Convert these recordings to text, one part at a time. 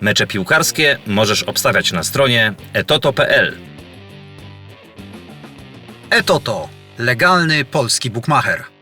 Mecze piłkarskie możesz obstawiać na stronie etoto.pl. Etoto. Legalny polski bukmacher.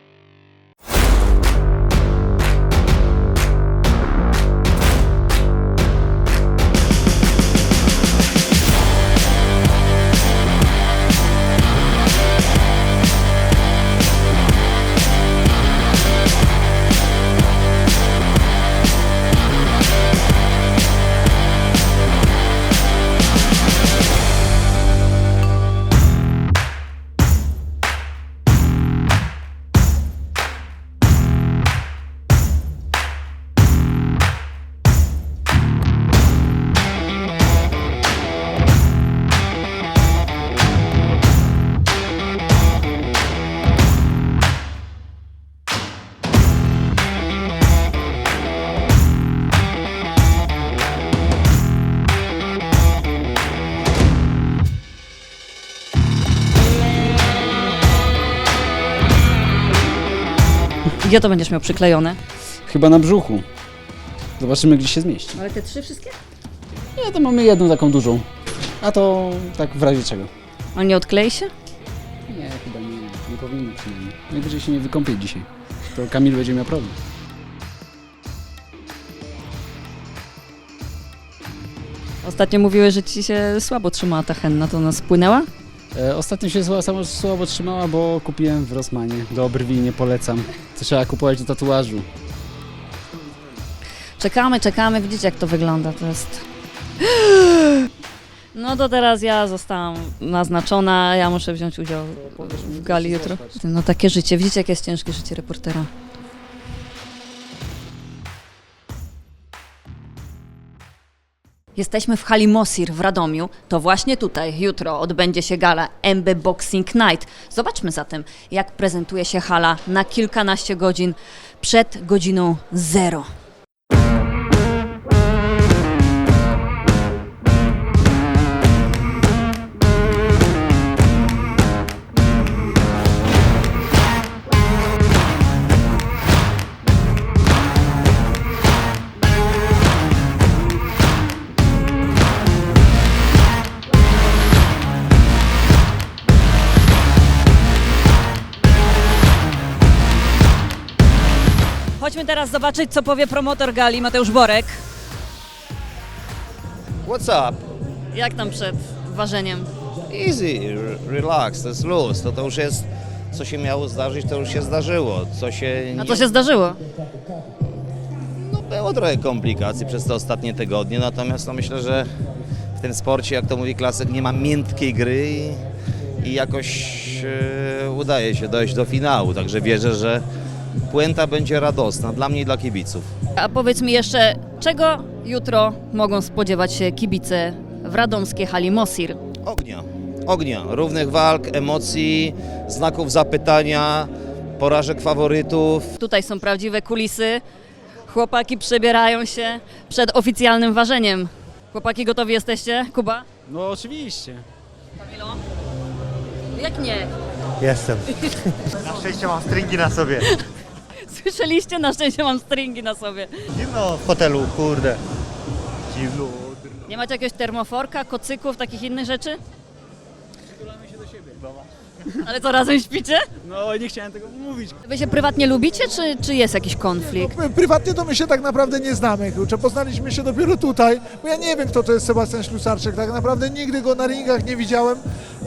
Gdzie to będziesz miał przyklejone? Chyba na brzuchu. Zobaczymy, gdzie się zmieści. Ale te trzy wszystkie? Nie, to mamy jedną taką dużą. A to tak w razie czego. A nie odklei się? Nie, chyba nie. Nie powinno przynajmniej. Najwyżej się nie wykąpię dzisiaj. To Kamil będzie miał problem. Ostatnio mówiłeś, że ci się słabo trzymała ta henna, to ona spłynęła? E, ostatnio się słabo, samo słabo trzymała, bo kupiłem w Rosmanie. Do brwi nie polecam. Trzeba kupować do tatuażu. Czekamy, czekamy, widzicie jak to wygląda, to jest... No to teraz ja zostałam naznaczona, ja muszę wziąć udział w gali jutro. No takie życie, widzicie jakie jest ciężkie życie reportera. Jesteśmy w hali Mosir w Radomiu. To właśnie tutaj jutro odbędzie się gala MB Boxing Night. Zobaczmy zatem, jak prezentuje się hala na kilkanaście godzin przed godziną zero. Teraz zobaczyć, co powie promotor gali Mateusz Borek. What's up? Jak tam przed ważeniem? Easy, re- relax, to jest luz. To, to już jest, co się miało zdarzyć, to już się zdarzyło. Co się No nie... to się zdarzyło. No, było trochę komplikacji przez te ostatnie tygodnie, natomiast no, myślę, że w tym sporcie, jak to mówi klasyk, nie ma miętkiej gry i, i jakoś e, udaje się dojść do finału. Także wierzę, że puenta będzie radosna dla mnie i dla kibiców. A powiedz mi jeszcze, czego jutro mogą spodziewać się kibice w radomskiej hali Mosir? Ognia, ognia, równych walk, emocji, znaków zapytania, porażek faworytów. Tutaj są prawdziwe kulisy. Chłopaki przebierają się przed oficjalnym ważeniem. Chłopaki gotowi jesteście? Kuba? No oczywiście. Kamilo? Jak nie? Jestem. Na szczęście mam stringi na sobie. Słyszeliście? Na szczęście mam stringi na sobie. Zimno w hotelu, kurde. Zimno. Nie macie jakiegoś termoforka, kocyków, takich innych rzeczy? Ale co, razem śpicie? No nie chciałem tego mówić. Wy się prywatnie lubicie, czy, czy jest jakiś konflikt? My Prywatnie to my się tak naprawdę nie znamy, kurczę. Poznaliśmy się dopiero tutaj, bo ja nie wiem, kto to jest Sebastian Ślusarczyk. Tak naprawdę nigdy go na ringach nie widziałem,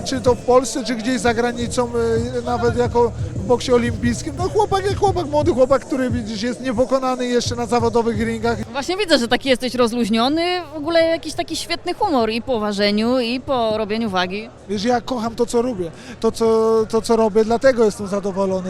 czy to w Polsce, czy gdzieś za granicą, y, nawet jako w boksie olimpijskim. No chłopak jak chłopak, młody chłopak, który widzisz jest niepokonany jeszcze na zawodowych ringach. Właśnie widzę, że taki jesteś rozluźniony, w ogóle jakiś taki świetny humor i po ważeniu, i po robieniu wagi. Wiesz, ja kocham to, co robię, to, co, to, co robię, dlatego jestem zadowolony.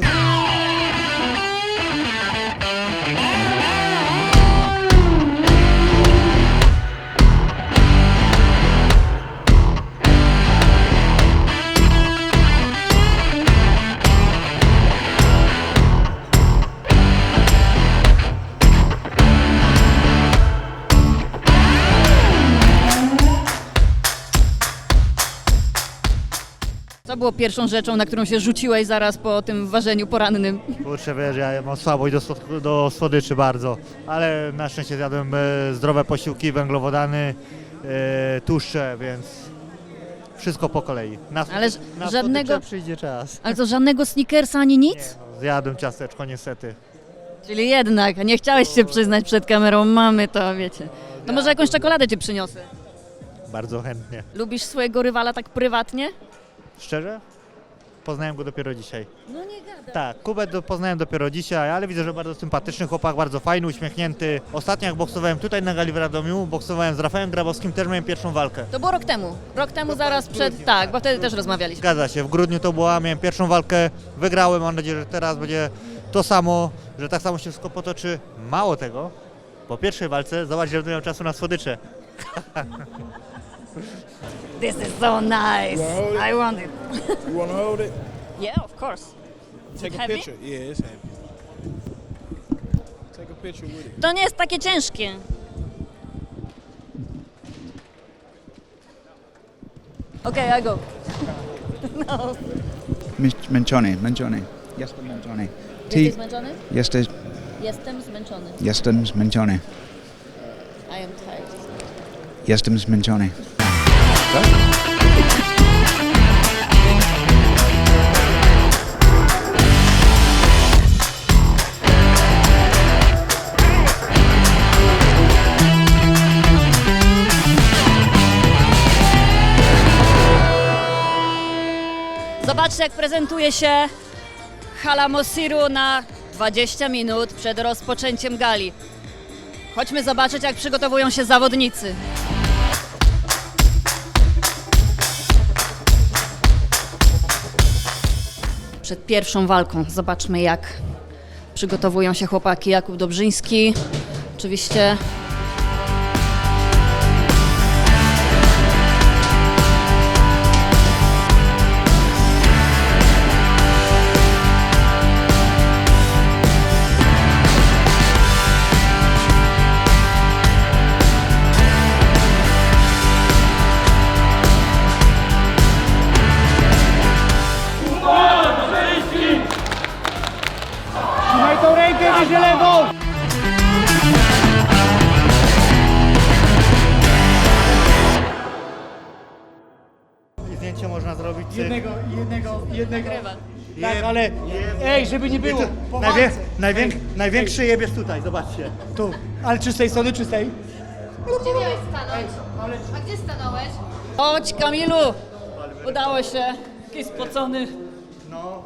Co było pierwszą rzeczą, na którą się rzuciłeś zaraz po tym ważeniu porannym? Kurczę, wiesz, ja mam słabość do, słod- do słodyczy bardzo, ale na szczęście zjadłem e, zdrowe posiłki, węglowodany, e, tłuszcze, więc wszystko po kolei. Na, Ale ż- na żadnego- słodycze przyjdzie czas. Ale to żadnego sneakersa ani nic? Nie, no, zjadłem ciasteczko niestety. Czyli jednak, nie chciałeś się przyznać przed kamerą, mamy to, wiecie. To może jakąś czekoladę ci przyniosę. Bardzo chętnie. Lubisz swojego rywala tak prywatnie? Szczerze? Poznałem go dopiero dzisiaj. No nie gada. Tak, Kubę do, poznałem dopiero dzisiaj, ale widzę, że bardzo sympatyczny chłopak, bardzo fajny, uśmiechnięty. Ostatnio jak boksowałem tutaj na gali w Radomiu, boksowałem z Rafałem Grabowskim, też miałem pierwszą walkę. To było rok temu. Rok temu zaraz przed, tak, bo wtedy też rozmawialiśmy. Zgadza się, w grudniu to była, miałem pierwszą walkę, wygrałem, mam nadzieję, że teraz będzie to samo, że tak samo się wszystko potoczy. Mało tego, po pierwszej walce zobacz, że będę miał czasu na słodycze. This is so nice. I want it. You want to hold it? Yeah, of course. Take a heavy? picture. Yeah, it's heavy. Take a picture with it. To nie jest takie ciężkie. Okay, I go. Zmęczony, zmęczony. Jestem zmęczony. Jesteś zmęczony? jesteś, Jestem zmęczony. jestem zmęczony. I am tired. Jestem zmęczony. Zobaczcie, jak prezentuje się hala Mosiru na 20 minut przed rozpoczęciem gali. Chodźmy zobaczyć, jak przygotowują się zawodnicy. Przed pierwszą walką zobaczmy, jak przygotowują się chłopaki Jakub Dobrzyński. Oczywiście Jednego, jednego, jednego. Tak, ale ej, żeby nie było. Po Najwię, walce. największy jeb jest tutaj, zobaczcie. Tu. Ale czy z tej strony, czy z tej? Gdzie miałeś stanąć? A gdzie stanąłeś? Chodź, Kamilu! Udało się. Taki spocony. No,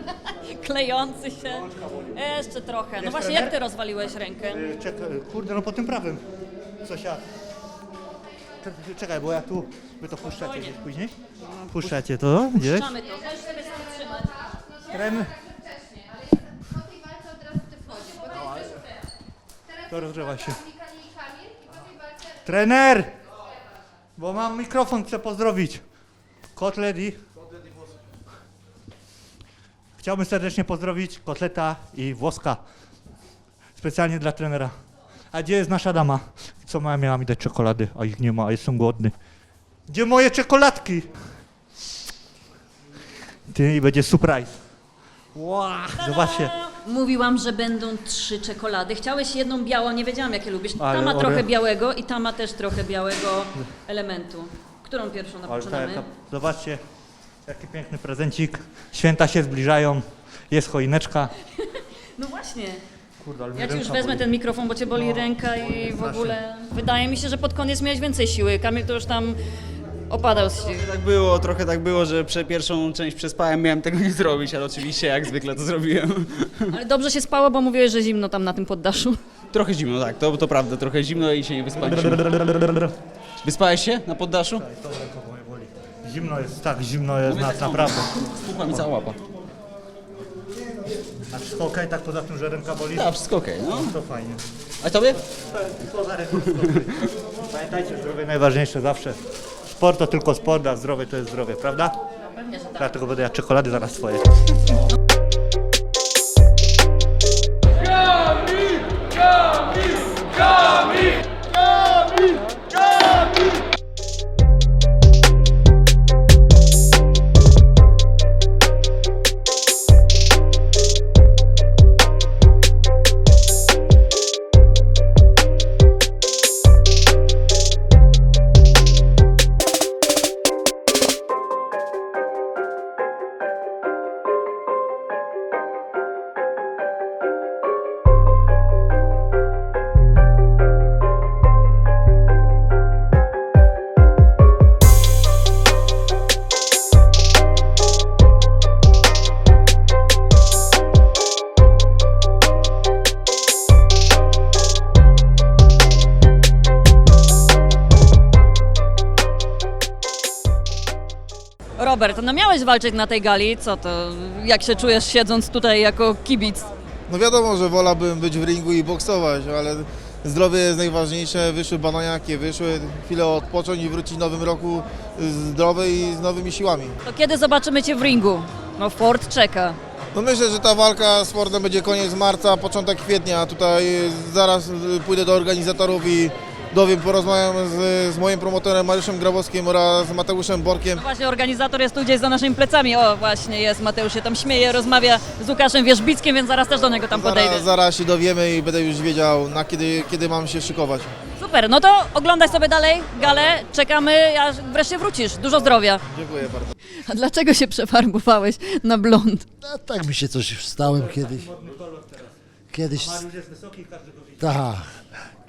Klejący się. Jeszcze trochę. No właśnie, jak ty rozwaliłeś rękę? y, czekaj, kurde, no po tym prawym. Coś ja... Czekaj, bo ja tu... Wy to puszczacie gdzieś później? Puszczacie to gdzieś? Mamy to. Sobie. Tren, Wcześniej, ale po tej walce od razu ty wchodzisz, bo to jest Teraz to rozgrzewa się. Kamil i Kamil i po tej walce Trener! Bo mam mikrofon, chcę pozdrowić. Kotlet i... Chciałbym serdecznie pozdrowić Kotleta i Włoska. Specjalnie dla trenera. A gdzie jest nasza dama? Co ma, miała mi dać czekolady, a ich nie ma, a jestem głodny. Gdzie moje czekoladki? Ty, i będzie surprise. Wow, zobaczcie. Mówiłam, że będą trzy czekolady. Chciałeś jedną białą, nie wiedziałam jakie lubisz. Ta Ale ma trochę białego i ta ma też trochę białego elementu. Którą pierwszą Ale napoczynamy? taka, zobaczcie, jaki piękny prezencik. Święta się zbliżają, jest choineczka. No właśnie. Kurde, ale Ja ci już ręka wezmę boli. ten mikrofon, bo cię boli No, ręka i w strasznie. ogóle wydaje mi się, że pod koniec miałeś więcej siły. Kamil to już tam opadał z sił. Tak było, trochę tak było, że prze pierwszą część przespałem, miałem tego nie zrobić, ale oczywiście jak zwykle to zrobiłem. Ale dobrze się spało, bo mówiłeś, że zimno tam na tym poddaszu. Trochę zimno, tak, to, to prawda, trochę zimno i się nie wyspaliśmy. Wyspałeś się na poddaszu? Zimno jest, tak, zimno jest na, naprawdę. Spuchła mi cała łapa. A wszystko okej, tak poza tym, że ręka boli? Tak, wszystko okej, no. To fajnie. A tobie? Poza ręką Pamiętajcie, zdrowie najważniejsze zawsze. Sport to tylko sport, a zdrowie to jest zdrowie, prawda? Pewnie, że tak. Dlatego będę ja czekolady zaraz swoje. Robert, no miałeś walczyć na tej gali, co to, jak się czujesz siedząc tutaj jako kibic? No wiadomo, że wolałbym być w ringu i boksować, ale zdrowie jest najważniejsze. Wyszły badania, jakie wyszły. Chwilę odpocząć i wrócić w nowym roku zdrowy i z nowymi siłami. To kiedy zobaczymy Cię w ringu? No Ford czeka. No myślę, że ta walka z Fordem będzie koniec marca, początek kwietnia. Tutaj zaraz pójdę do organizatorów i dowiem, porozmawiam z, z moim promotorem Mariuszem Grabowskim oraz Mateuszem Borkiem. No właśnie, organizator jest tu gdzieś za naszymi plecami. O, właśnie jest, Mateusz się tam śmieje, rozmawia z Łukaszem Wierzbickim, więc zaraz też do niego tam podejdę. Zaraz, zaraz się dowiemy i będę już wiedział, na kiedy, kiedy mam się szykować. Super, no to oglądaj sobie dalej galę, czekamy, aż wreszcie wrócisz. Dużo zdrowia. Dziękuję bardzo. A dlaczego się przefarbowałeś na blond? A tak mi się coś wstałem kiedyś. Kiedyś. Tak.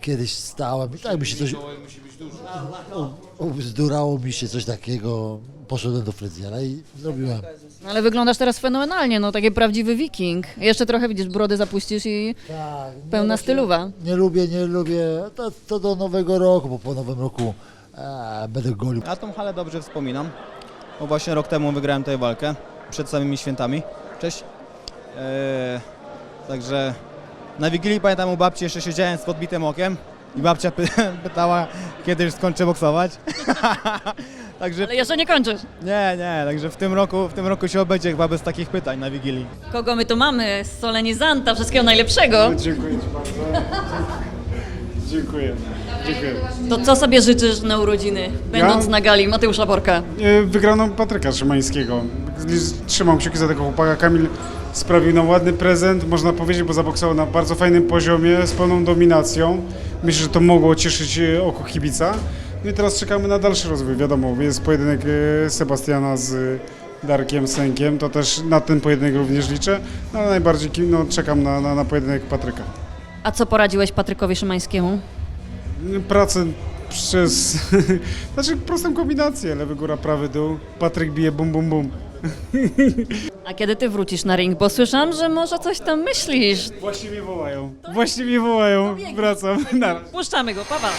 Kiedyś stałem i tak mi się coś. U- Ubzdurało mi się coś takiego. Poszedłem do fryzjera i zrobiłem. Ale wyglądasz teraz fenomenalnie, no taki prawdziwy wiking. Jeszcze trochę widzisz, brody zapuścisz i Tak. pełna nie, stylowa. Nie lubię, nie lubię. To, to do nowego roku, bo po nowym roku e, będę golił. Ja tą halę dobrze wspominam, bo właśnie rok temu wygrałem tę walkę, przed samymi świętami. Cześć. Eee, także na Wigilii pamiętam u babci jeszcze siedziałem z podbitym okiem i babcia py pytała, kiedy już skończę boksować. także Ale jeszcze nie kończysz. nie, nie, także w tym roku, w tym roku się obędzie chyba bez takich pytań na Wigilii. Kogo my tu mamy? Solenizanta, wszystkiego najlepszego. Dziękuję Ci bardzo. Dziękuję. Dziękuję. To co sobie życzysz na urodziny, będąc na gali Mateusza Borka? E, Wygraną Patryka Szymańskiego. Trzymam kciuki za tego chłopaka. Kamil sprawił nam ładny prezent, można powiedzieć, bo zaboksował na bardzo fajnym poziomie, z pełną dominacją. Myślę, że to mogło cieszyć e, oko kibica. No i teraz czekamy na dalszy rozwój. Wiadomo, jest pojedynek e, Sebastiana z e, Darkiem Sękiem, to też na ten pojedynek również liczę, no, ale najbardziej no, czekam na, na, na pojedynek Patryka. A co poradziłeś Patrykowi Szymańskiemu? Pracę przez, znaczy prostą kombinację, lewy góra, prawy dół, Patryk bije bum bum bum. A kiedy ty wrócisz na ring? Bo słyszałam, że może coś tam myślisz. Właśnie mnie wołają, właśnie mnie wołają, wracam, na Puszczamy go, papa.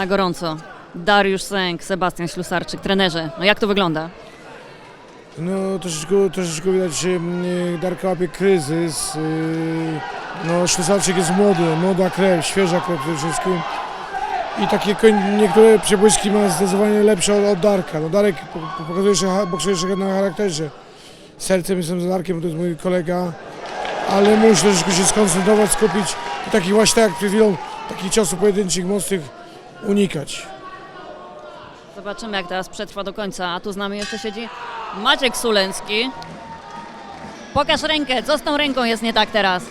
Na gorąco. Dariusz Sęk, Sebastian Ślusarczyk, trenerze. No jak to wygląda? No troszeczkę, troszeczkę widać, że mm, Darka łapie kryzys. yy, No Szwajcarczyk jest młody, młoda krew, świeża krew przede wszystkim. I takie niektóre przebłyski ma zdecydowanie lepsze od, Darka. No Darek po- po- pokazuje, ha- boksuje się na charakterze. Sercem jestem za Darkiem, to jest mój kolega. Ale muszę troszeczkę się skoncentrować, skupić i takich właśnie tak jak przed chwilą, takich ciosów pojedynczych, mocnych unikać. Zobaczymy, jak teraz przetrwa do końca. A tu z nami jeszcze siedzi Maciek Sulencki. Pokaż rękę, co z tą ręką jest nie tak teraz?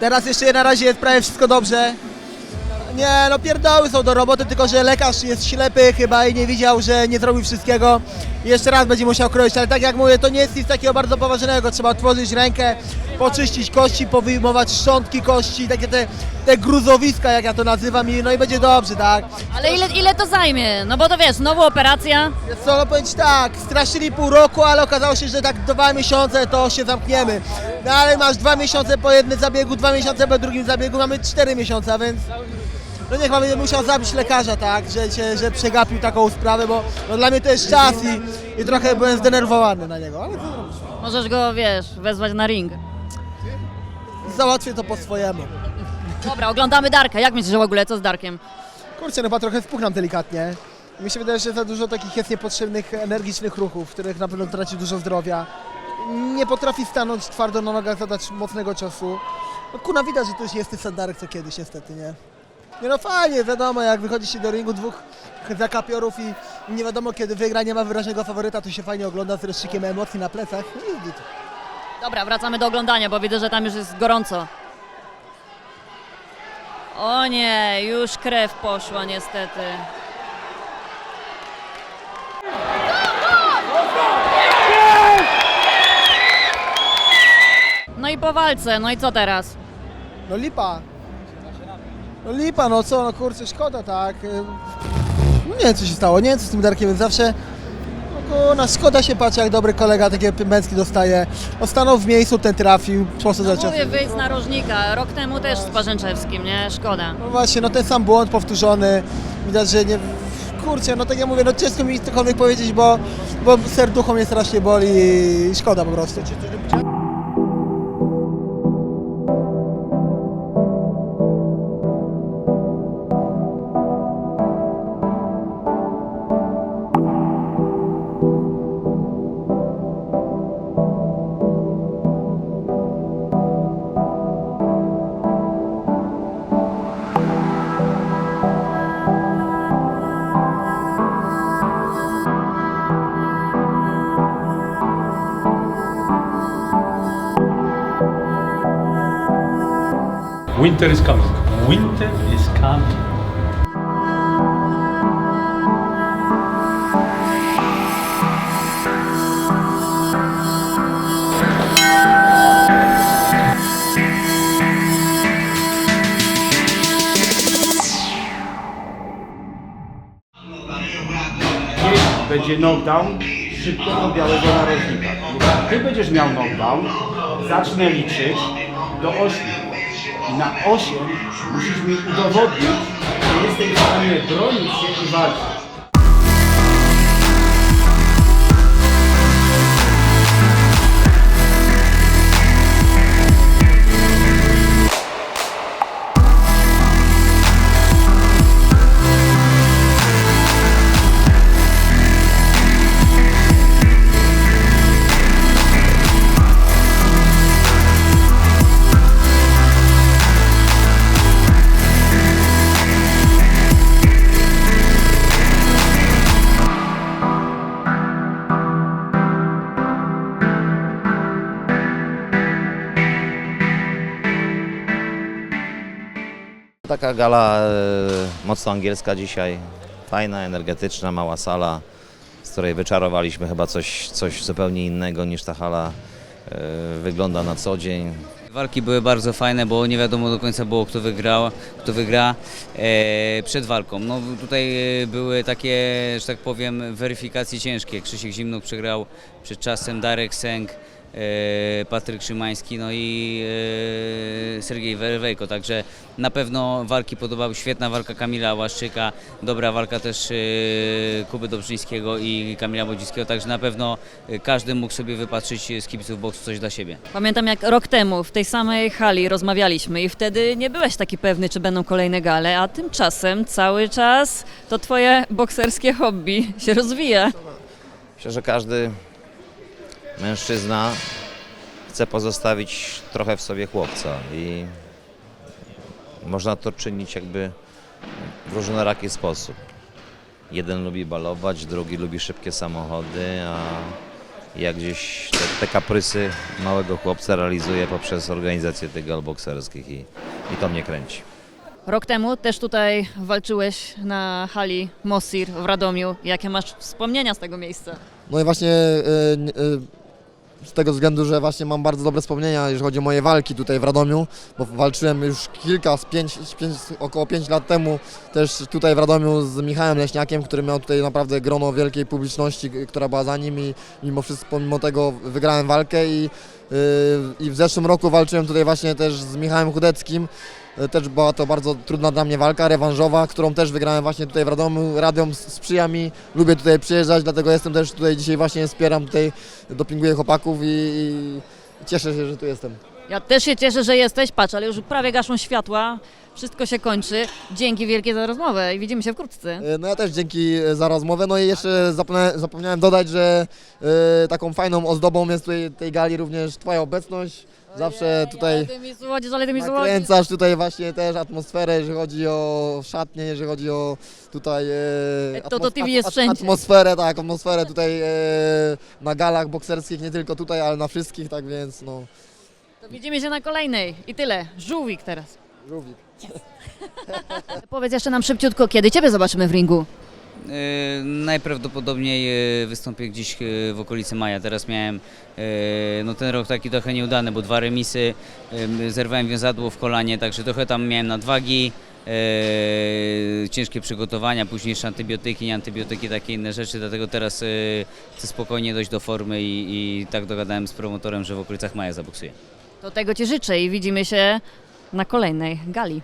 Teraz jeszcze na razie jest prawie wszystko dobrze. Nie, no pierdoły są do roboty, tylko że lekarz jest ślepy chyba i nie widział, że nie zrobił wszystkiego. I Jeszcze raz będzie musiał kroić, ale tak jak mówię, to nie jest nic takiego bardzo poważnego. Trzeba otworzyć rękę, poczyścić kości, powyjmować szczątki kości, takie te, te gruzowiska, jak ja to nazywam, i no i będzie dobrze, tak? Ale ile, ile to zajmie? No bo to wiesz, znowu operacja. Wiesz Co, no powiem ci tak, straszyli pół roku, ale okazało się, że tak dwa miesiące to się zamkniemy. No ale masz dwa miesiące po jednym zabiegu, dwa miesiące po drugim zabiegu, mamy cztery miesiące, a więc no niech mamy musiał zabić lekarza, tak, że, się, że przegapił taką sprawę, bo no, dla mnie to jest czas i, i trochę byłem zdenerwowany na niego, ale co? Możesz go, wiesz, wezwać na ring. Załatwię to po swojemu. Dobra, oglądamy Darka. Jak myślisz, że w ogóle co z Darkiem? Kurczę, no chyba trochę spuchnam delikatnie. Mi się wydaje, że za dużo takich jest niepotrzebnych, energicznych ruchów, w których na pewno traci dużo zdrowia. Nie potrafi stanąć twardo na nogach, zadać mocnego ciosu. No kuna widać, że to już jest ten sandarek co kiedyś niestety, nie? Nie no fajnie, wiadomo, jak wychodzi się do ringu dwóch zakapiorów i nie wiadomo kiedy wygra, nie ma wyraźnego faworyta, to się fajnie ogląda z reszczykiem emocji na plecach. No i git. Dobra, wracamy do oglądania, bo widzę, że tam już jest gorąco. O nie, już krew poszła niestety. No i po walce, no i co teraz? No lipa. No lipa, no co, no kurczę, szkoda, tak. No nie wiem, co się stało, nie wiem, co z tym Darkiem, zawsze... No kurna, szkoda się patrzy, jak dobry kolega takie męski dostaje. O, stanął w miejscu, ten trafił, sposób No za mówię, wyjść z narożnika. Rok temu też z Parzęczewskim, nie? Szkoda. No właśnie, no ten sam błąd powtórzony. Widać, że nie... Kurczę, no tak jak mówię, no ciężko mi cokolwiek powiedzieć, bo, bo serducho mnie strasznie boli i szkoda po prostu. Winter is coming. Winter is coming. będzie knockdown szybkiego białego narożnika. Ty będziesz miał knockdown, zacznę liczyć do 8. Na 8 musisz mi udowodnić, że jesteś w stanie bronić się i walczyć. Gala e, mocno angielska dzisiaj, fajna, energetyczna, mała sala, z której wyczarowaliśmy chyba coś, coś zupełnie innego niż ta hala e, wygląda na co dzień. Walki były bardzo fajne, bo nie wiadomo do końca było kto wygrał, kto wygra e, przed walką. No tutaj e, były takie, że tak powiem, weryfikacje ciężkie. Krzysiek Zimnuk przegrał przed czasem, Darek Sęk, Patryk Szymański, no i e, Sergiej Werwejko, także na pewno walki podobały. Świetna walka Kamila Łaszczyka, dobra walka też e, Kuby Dobrzyńskiego i Kamila Bodzińskiego, także na pewno e, każdy mógł sobie wypatrzyć z kibiców boksu coś dla siebie. Pamiętam jak rok temu w tej samej hali rozmawialiśmy i wtedy nie byłeś taki pewny, czy będą kolejne gale, a tymczasem cały czas to twoje bokserskie hobby się rozwija. Myślę, że każdy mężczyzna chce pozostawić trochę w sobie chłopca i można to czynić jakby w różnoraki sposób. Jeden lubi balować, drugi lubi szybkie samochody, a ja gdzieś te, te kaprysy małego chłopca realizuję poprzez organizację tych gal bokserskich i, i to mnie kręci. Rok temu też tutaj walczyłeś na hali Mosir w Radomiu. Jakie masz wspomnienia z tego miejsca? No i właśnie z tego względu, że właśnie mam bardzo dobre wspomnienia, jeżeli chodzi o moje walki tutaj w Radomiu, bo walczyłem już kilka, z pięć, z pięć, około 5 lat temu też tutaj w Radomiu z Michałem Leśniakiem, który miał tutaj naprawdę grono wielkiej publiczności, która była za nim i mimo wszystko, pomimo tego wygrałem walkę i, yy, i w zeszłym roku walczyłem tutaj właśnie też z Michałem Chudeckim. E, Też była to bardzo trudna dla mnie walka, rewanżowa, którą też wygrałem właśnie tutaj w Radomiu. Radiom sprzyja mi, lubię tutaj przyjeżdżać, dlatego jestem też tutaj dzisiaj właśnie, wspieram tutaj, dopinguję chłopaków i, i cieszę się, że tu jestem. Ja też się cieszę, że jesteś. Patrz, ale już prawie gaszą światła. Wszystko się kończy. Dzięki wielkie za rozmowę i widzimy się wkrótce. E, No ja też dzięki e, za rozmowę, no i jeszcze zapomniałem, zapomniałem dodać, że e, taką fajną ozdobą jest tutaj tej gali również Twoja obecność, Zawsze tutaj Ale ty mi słodzisz, ale ty mi nakręcasz tutaj właśnie też atmosferę, jeżeli chodzi o szatnie, jeżeli chodzi o tutaj e, To- to atmos- TV jest at- wszędzie. atmosferę, tak, atmosferę tutaj e, na galach bokserskich, nie tylko tutaj, ale na wszystkich, tak więc no, To widzimy się na kolejnej. I tyle. Żółwik teraz. żółwik. Powiedz jeszcze nam szybciutko, kiedy ciebie zobaczymy w ringu. E, Najprawdopodobniej e, wystąpię gdzieś e, w okolicy maja. Teraz miałem e, no ten rok taki trochę nieudany, bo dwa remisy, e, zerwałem wiązadło w kolanie, także trochę tam miałem nadwagi, e, ciężkie przygotowania, późniejsze antybiotyki, nie antybiotyki, takie inne rzeczy, dlatego teraz e, chcę spokojnie dojść do formy i, i tak dogadałem z promotorem, że w okolicach maja zaboksuję. To tego ci życzę i widzimy się na kolejnej gali.